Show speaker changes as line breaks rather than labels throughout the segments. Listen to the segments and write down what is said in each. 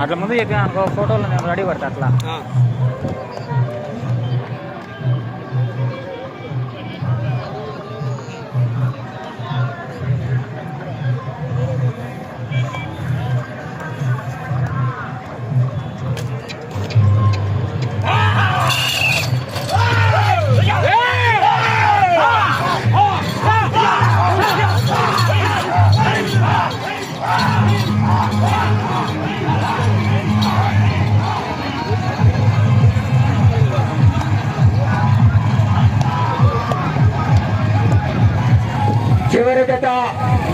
అట్లా ముందు చెప్పిన అనుకో ఫోటోలు నేను రెడీ పడతా అట్లా
చివరి జత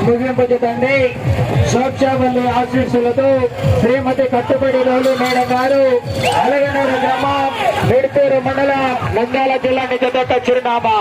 ముగింపు సోక్షావల్లి ఆశీస్సులతో శ్రీమతి కట్టుబడి రోజు మేడం గారు అలగనూరు గ్రామం మేడ్పూరు మండలం నంద్యాల జిల్లా నిజ చిరునామా.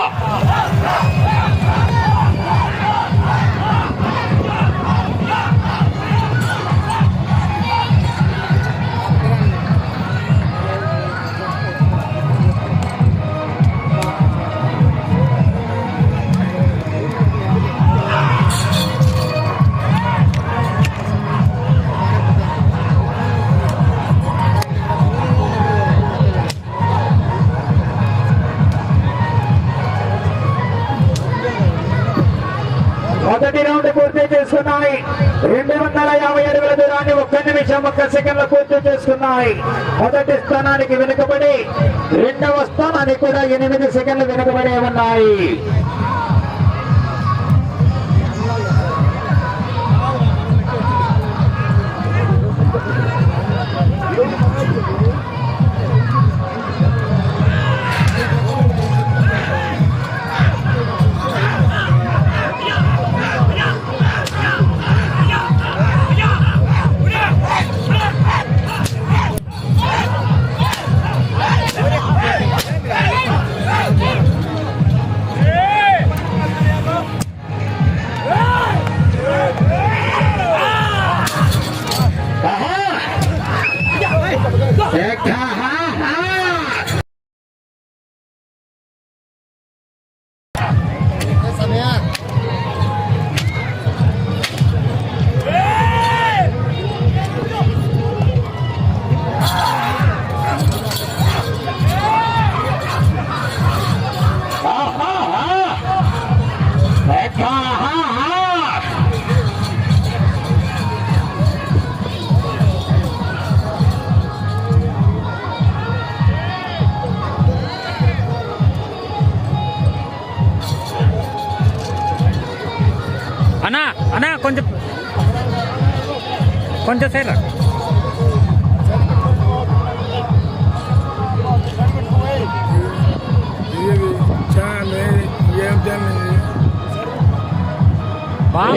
పూర్తి చేసుకున్నాయి. రెండు వందల యాభై అడుగుల దూరాన్ని ఒక్క నిమిషం ఒక్క సెకండ్లో పూర్తి చేసుకున్నాయి. మొదటి స్థానానికి వెనుకబడి రెండవ స్థానానికి కూడా ఎనిమిది సెకండ్లు వెనుకబడి ఉన్నాయి.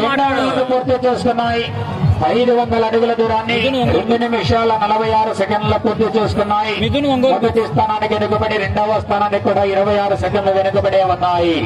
మాట్లాడు
రౌండ్ పూర్తి చేసుకున్నాయి ఐదు వందల అడుగుల దూరాన్ని. రెండు నిమిషాల నలభై ఆరు సెకండ్ల పూర్తి చేసుకున్నాయి. మొదటి స్థానానికి వెనుకబడి రెండవ స్థానానికి కూడా ఇరవై ఆరు సెకండ్లు వెనుకబడే ఉన్నాయి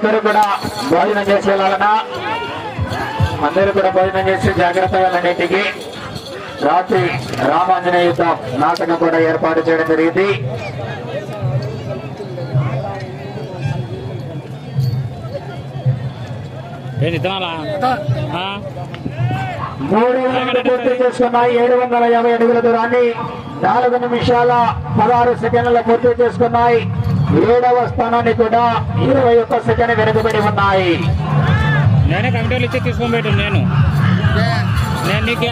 ఒక్కరు కూడా భోజనం చేసి వెళ్ళాలన్నా అందరూ కూడా భోజనం చేసి జాగ్రత్తగా వెళ్ళినటికి రాత్రి రామాంజనేయ యుద్ధం నాటకం కూడా ఏర్పాటు చేయడం జరిగింది? మూడు పూర్తి చేసుకున్నాయి ఏడు వందల యాభై అడుగుల దూరాన్ని నాలుగు నిమిషాల పదహారు సెకండ్ల పూర్తి చేసుకున్నాయి. ఏడవ స్థానాన్ని కూడా ఇరవై ఒక్క సెకండ్ వెనుకబడి ఉన్నాయి.
నేనే కమిటీలు ఇచ్చి తీసుకొని పెట్టు నేను. నేను నీకు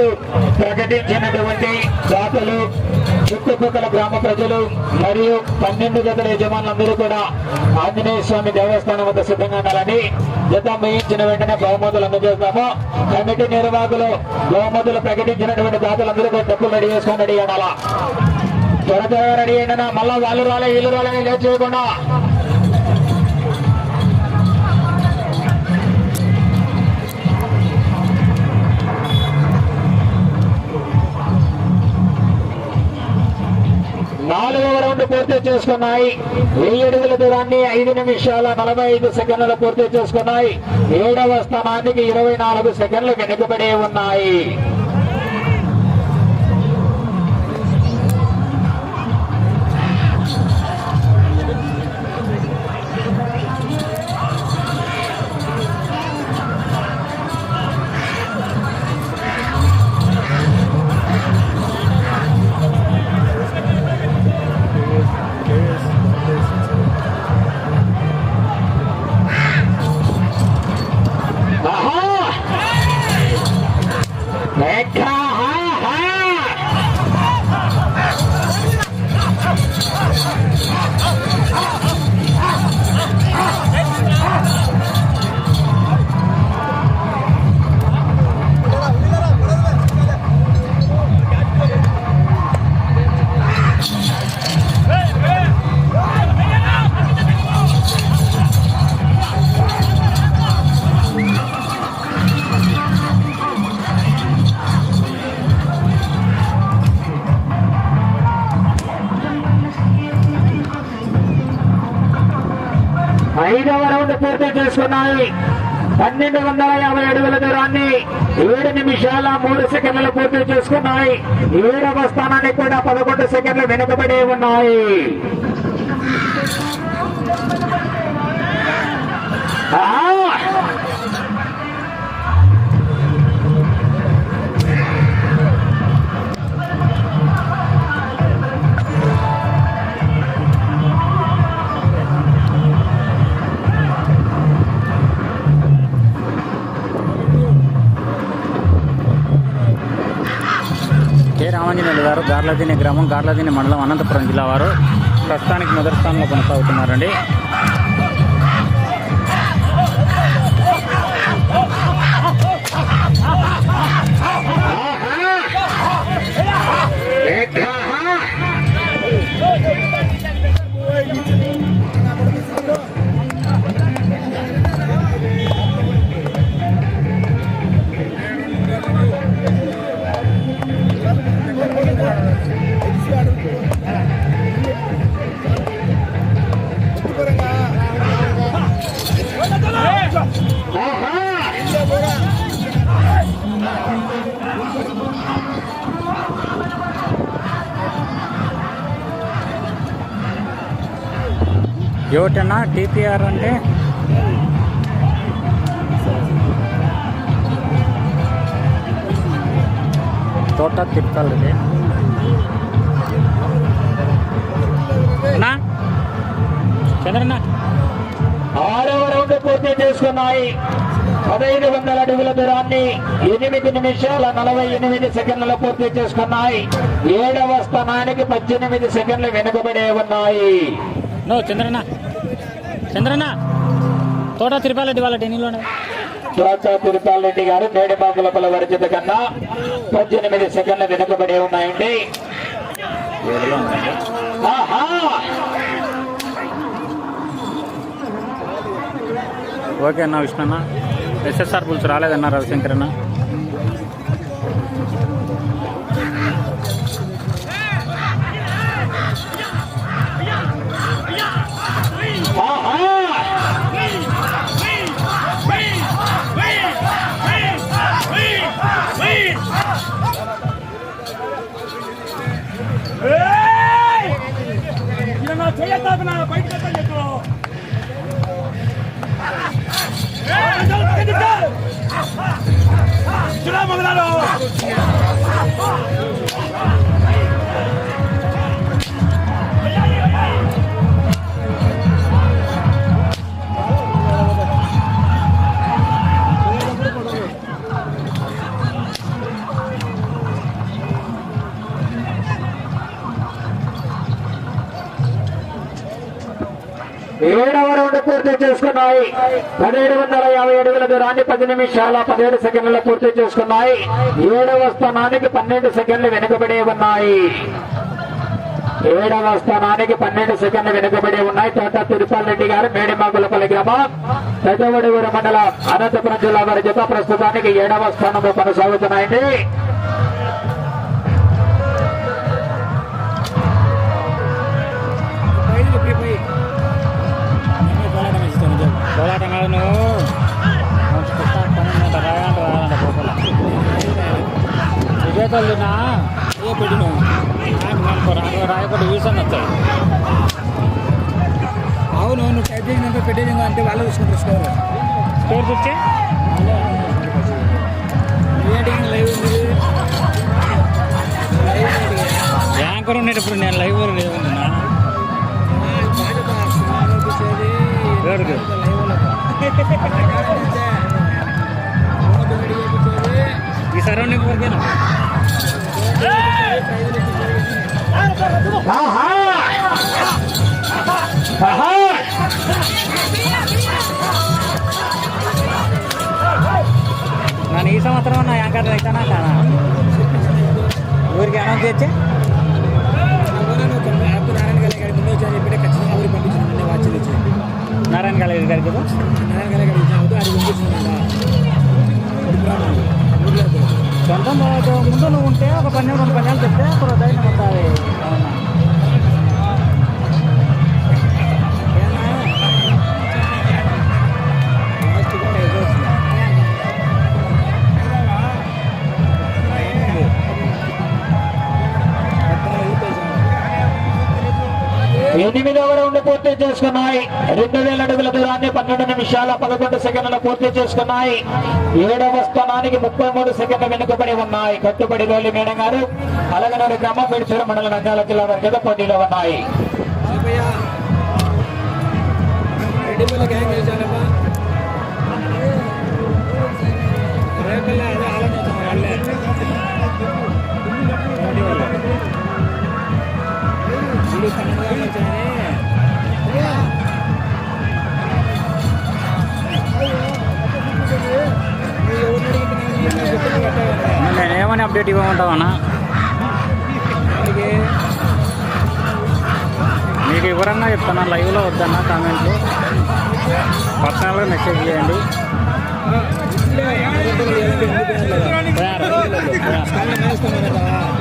ఇవ్వాలా
ప్రకటించినటువంటి దాతలు చుట్టుపక్కల గ్రామ ప్రజలు మరియు పన్నెండు గదుల యజమానులందరూ కూడా ఆంజనేయ స్వామి దేవస్థానం వద్ద సిద్ధంగా ఉండాలని జత వేయించిన వెంటనే బహుమతులు అందజేస్తాము. కమిటీ నిర్వాహకులు బహుమతులు ప్రకటించినటువంటి దాతలందరూ కూడా డబ్బులు రెడీ చేసుకొని రెడీ అనాలా త్వర త్వరగా రెడీ అయినా మళ్ళా వాళ్ళు రాలే వీళ్ళు రాలే లేచేయకుండా సెకండ్లు పూర్తి చేసుకున్నాయి. వెయ్యి అడుగుల దూరాన్ని ఐదు నిమిషాల నలభై ఐదు సెకండ్లు పూర్తి చేసుకున్నాయి. ఏడవ స్థానానికి ఇరవై నాలుగు సెకండ్లు వెనుకబడి ఉన్నాయి. పూర్తి చేసుకున్నాయి పన్నెండు వందల యాభై అడుగుల దూరాన్ని ఏడు నిమిషాల మూడు సెకండ్లు పూర్తి చేసుకున్నాయి. ఏడవ స్థానానికి కూడా పదకొండు సెకండ్లు వెనుకబడి ఉన్నాయి. ఆ!
రామాంజనేయులు గ్రామం గార్లదిని మండలం అనంతపురం జిల్లా వారు ప్రస్తుతానికి మొదటి స్థానంలో కొనసాగుతున్నారండి. ఏమిటన్నా టీపీఆర్ అంటే? తోట తిప్పాలి అన్నా? చంద్రన్న?
ఆరవ రౌండ్ పూర్తి చేసుకున్నాయి. పదహైదు వందల అడుగుల దూరాన్ని ఎనిమిది నిమిషాల నలభై ఎనిమిది సెకండ్లు పూర్తి చేసుకున్నాయి. ఏడవ స్థానానికి పద్దెనిమిది సెకండ్లు వెనుకబడే ఉన్నాయి.
చంద్రన్న. చంద్రన్న తోట తిరుపాలరెడ్డి వాళ్ళ ఢిల్లీలోనే
చోట తిరుపాల్ రెడ్డి గారు మేడిపాకులపల వరచిత కన్నా పద్దెనిమిది సెకండ్లు వెనుకబడి ఉన్నాయండి.
ఓకే అన్న విష్ణన్న ఎస్ఎస్ఆర్ పులుసు రాలేదన్న రవిశంకర్ అన్న
చేసుకున్నాయి. పదిహేడు వందల యాభై అడుగుల దూరాన్ని పది నిమిషాల పదిహేడు సెకండ్లలో పూర్తి చేసుకున్నాయి. ఏడవ స్థానానికి పన్నెండు సెకండ్లు వెనుకబడి ఉన్నాయి. ఏడవ స్థానానికి పన్నెండు సెకండ్లు వెనుకబడి ఉన్నాయి. తోట తిరుపాలరెడ్డి గారు మేడిమాగులపల్లి గ్రామం పెద్దవడుగురు మండలం అనంతపురం జిల్లా వారి జత ప్రస్తుతానికి ఏడవ స్థానంలో కొనసాగుతున్నాయండి.
పోరాటం కాదు నువ్వు మంచి పుస్తకం పెట్టిన రాయకుండా వీసన్ వచ్చాయి
అవును నువ్వు టైప్ చేసినాక పెట్టేది అంటే వాళ్ళు చూసుకుంటారు స్కోర్
స్కోర్ చూస్తే?
లైవ్ ఉంది?
యాంకర్ ఉండేటప్పుడు నేను లైవ్ లేవున్నా కట్ట అవుతానా కాదా ఊరికి అనౌన్స్
చేస్తే
నారాయణ
కాలేజ్ గారి కదా నారాయణ కాలేజ్
సొంతం ముందు నువ్వు ఉంటే ఒక పన్నెండు రెండు పన్నెండు చెప్తే అప్పుడు దైన మొత్తాలి అవునా
ఎనిమిదవ రౌండ్ పూర్తి చేసుకున్నాయి. రెండు వేల అడుగుల దూరాన్ని పన్నెండు నిమిషాల పదకొండు సెకండ్లు పూర్తి చేసుకున్నాయి. ఏడవ స్థానానికి ముప్పై మూడు సెకండ్లు వెనుకబడి ఉన్నాయి. కట్టుబడి రోలి మేడం గారు అలగనూరు గ్రామం పిడిచూరు మండల నంద్యాల జిల్లా వరకు పోటీలో ఉన్నాయి.
నేను ఏమని అప్డేట్ ఇవ్వమంటావు అన్న మీకు ఎవరన్నా చెప్తాను లైవ్లో వద్దన్నా కామెంట్లు. పర్సనల్గా మెసేజ్ చేయండి.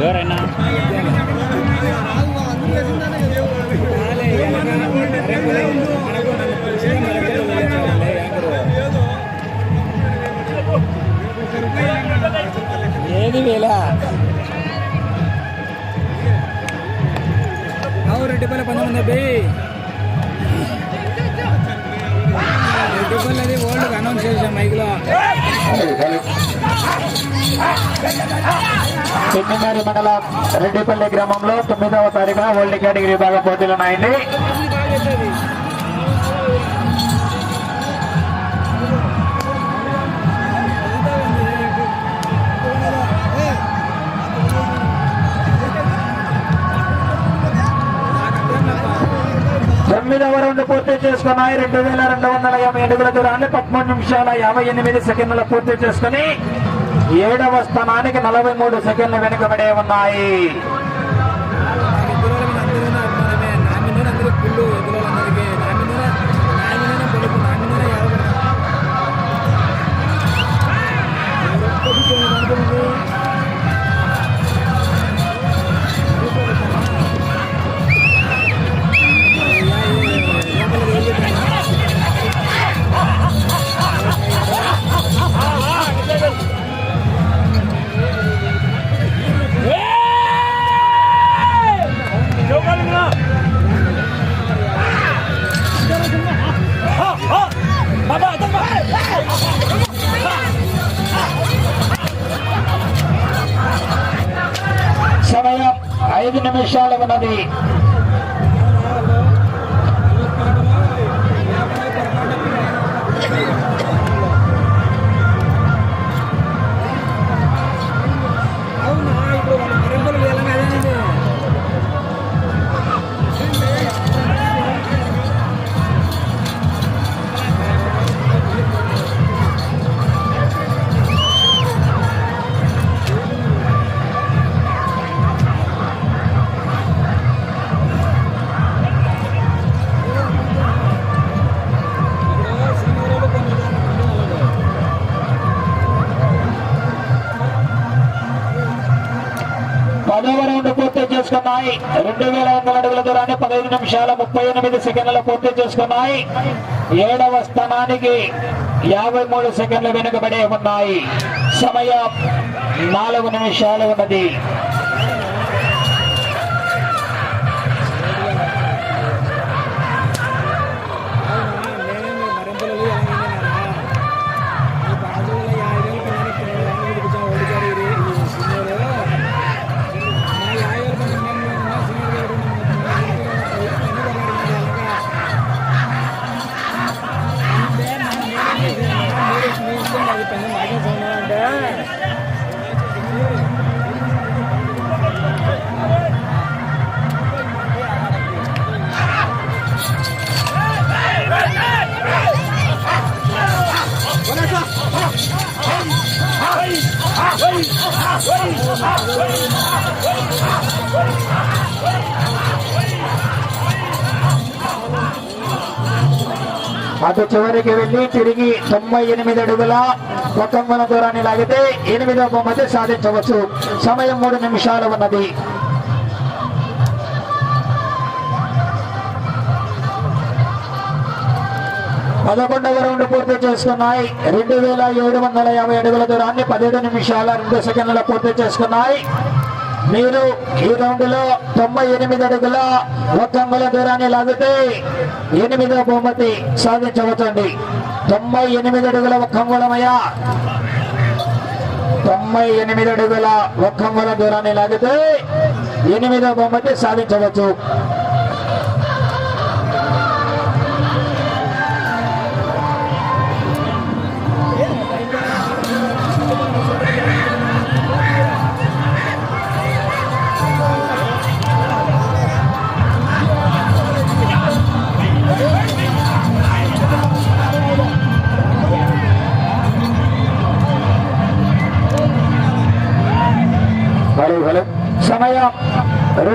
ఎవరైనా?
అవు రెడ్డిపల్లి వరల్డ్ బి రెడ్డిపల్లి అది ఓల్డ్ అనౌన్స్ చేసాం మైక్లో.
మండలం రెడ్డిపల్లి గ్రామంలో తొమ్మిదవ తారీఖున ఓల్డ్ కేటగిరీ విభాగం పోటీలు ఉన్నాయండి తొమ్మిదవ పూర్తి చేసుకున్నాయి. రెండు వేల రెండు వందల యాభై అడుగుల దూరాన్ని పదమూడు నిమిషాల యాభై ఎనిమిది సెకండ్ల పూర్తి చేసుకుని ఏడవ స్థానానికి నలభై మూడు సెకండ్లు వెనుకబడే ఉన్నాయి. చేసుకున్నాయి. రెండు వేల వందల అడుగుల దూరాన్ని పదహైదు నిమిషాల ముప్పై ఎనిమిది సెకండ్లు పూర్తి చేసుకున్నాయి. ఏడవ స్థానానికి యాభై మూడు సెకండ్లు వెనుకబడి ఉన్నాయి. సమయం నాలుగు నిమిషాలు ఉన్నది.
అటు
చివరికి వెళ్ళి తిరిగి తొంభై ఎనిమిది అడుగుల ఒక దూరాన్ని లాగితే ఎనిమిదో బహుమతి సాధించవచ్చు. సమయం మూడు నిమిషాలు ఉన్నది. పదకొండవ రౌండ్ పూర్తి చేసుకున్నాయి. రెండు వేల ఏడు వందల యాభై అడుగుల దూరాన్ని పదిహేడు నిమిషాల రెండు సెకండ్ల పూర్తి చేసుకున్నాయి. మీరు ఈ రౌండ్లో తొంభై ఎనిమిది అడుగుల ఒక అంగుల దూరాన్ని లాగితే ఎనిమిదో బహుమతి సాధించవచ్చండి. తొంభై ఎనిమిది అడుగుల ఒక అంగుళమయ్యా తొంభై ఎనిమిది అడుగుల ఒక్క అంగుల దూరాన్ని లాగితే ఎనిమిదో బహుమతి సాధించవచ్చు.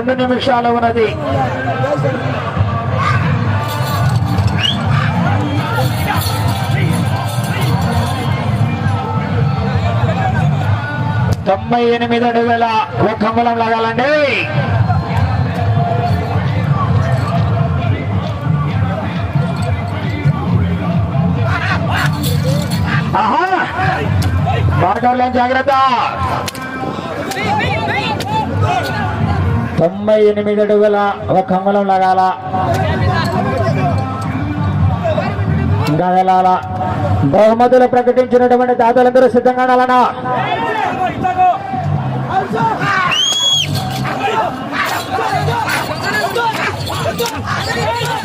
రెండు నిమిషాలు ఉన్నది. తొంభై ఎనిమిది అడుగుల ఒక మూలం లాగాలండి. ఆహా! మార్గంలో జాగ్రత్త. తొంభై ఎనిమిది అడుగుల ఒక అంగుళం లగాల ఇంకా వెళ్ళాల బహుమతులు ప్రకటించినటువంటి దాతలందరూ సిద్ధంగా ఉండాలనా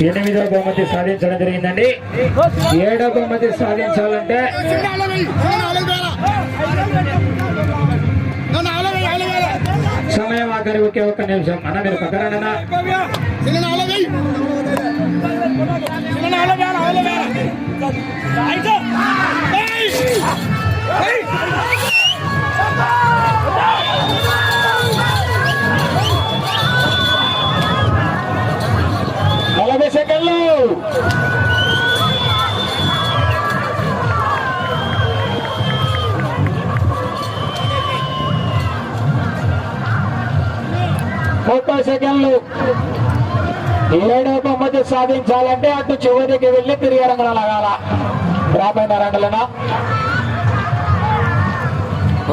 ఎనిమిదో బహుమతి సాధించడం జరిగిందండి. ఏడో బహుమతి సాధించాలంటే ఒకరి ఒకే ఒక్క నిమిషం. అన్న మీరు పక్కన అయితే ఏడో బహుమతి సాధించాలంటే అటు చివరికి వెళ్ళి తిరిగి రంగులు లాగాల. రాబోయిన రంగులన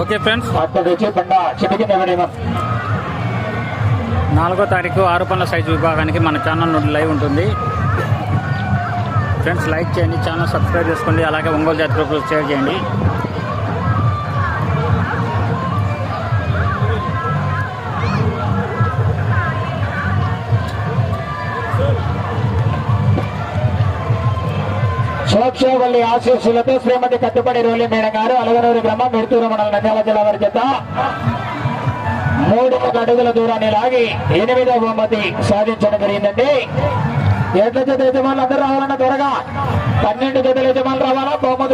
ఓకే ఫ్రెండ్స్.
వచ్చి బండ చిటికి
నాలుగో తారీఖు ఆరు పనుల సైజు విభాగానికి మన ఛానల్ నుండి లైవ్ ఉంటుంది. ఫ్రెండ్స్ లైక్ చేయండి ఛానల్ సబ్స్క్రైబ్ చేసుకోండి అలాగే ఒంగోలు జాతి గ్రూప్లో షేర్ చేయండి.
సోక్షవల్లి ఆశీస్సులతో శ్రీమతి కట్టుబడి రోలి మేడం గారు అలగనూరు గ్రామం మిడుతూరు మండల నంద్యాల జిల్లా వారి చేత మూడు అడుగుల దూరాన్ని లాగి ఎనిమిదవ బహుమతి సాధించడం జరిగిందండి. ఎట్ల చేత యజమానులు అందరూ రావాలన్న త్వరగా. పన్నెండు జతల యజమానులు రావాలా? బహుమతులు